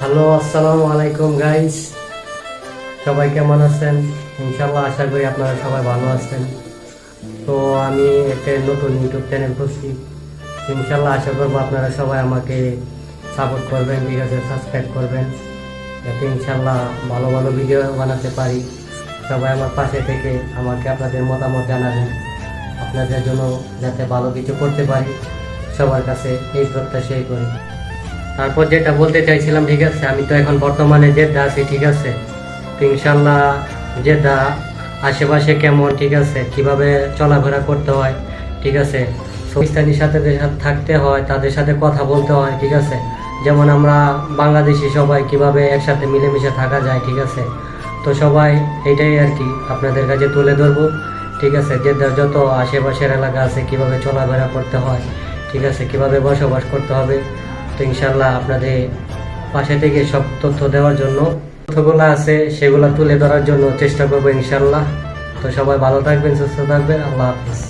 Hello আসসালামু আলাইকুম guys সবাই কেমন আছেন? ইনশাল্লাহ আশা করি আপনারা সবাই ভালো আছেন। তো আমি একটা নতুন ইউটিউব চ্যানেল খুঁজছি ইনশাল্লাহ আশা করব আপনারা সবাই আমাকে সাপোর্ট করবেন ঠিক আছে সাবস্ক্রাইব করবেন। যাতে ইনশাল্লাহ ভালো ভালো ভিডিও বানাতে পারি। সবাই আমার পাশে থেকে আমাকে আপনাদের মতামত জানাবেন। আপনাদের জন্য যাতে ভালো কিছু করতে পারি, সবার কাছে এই প্রত্যাশাই করি। তারপর যেটা বলতে চাইছিলাম, ঠিক আছে, আমি তো এখন বর্তমানে জেদ্দা আছি, ঠিক আছে। তো ইনশাল্লাহ জেদ্দা আশেপাশে কেমন, ঠিক আছে, কীভাবে চলাফেরা করতে হয়, ঠিক আছে। পাকিস্তানির সাথে যে থাকতে হয়, তাদের সাথে কথা বলতে হয়, ঠিক আছে। যেমন আমরা বাংলাদেশি সবাই কীভাবে একসাথে মিলেমিশে থাকা যায়, ঠিক আছে। তো সবাই এটাই আর কি আপনাদের কাছে তুলে ধরবো, ঠিক আছে। জেদ্দার যত আশেপাশের এলাকা আছে, কীভাবে চলাফেরা করতে হয়, ঠিক আছে, কীভাবে বসবাস করতে হবে তো ইনশাল্লাহ আপনাদের পাশে থেকে সব তথ্য দেওয়ার জন্য তথ্যগুলো আছে সেগুলো তুলে ধরার জন্য চেষ্টা করব ইনশাল্লাহ তো সবাই ভালো থাকবেন, সুস্থ থাকবেন। আল্লাহ হাফিজ।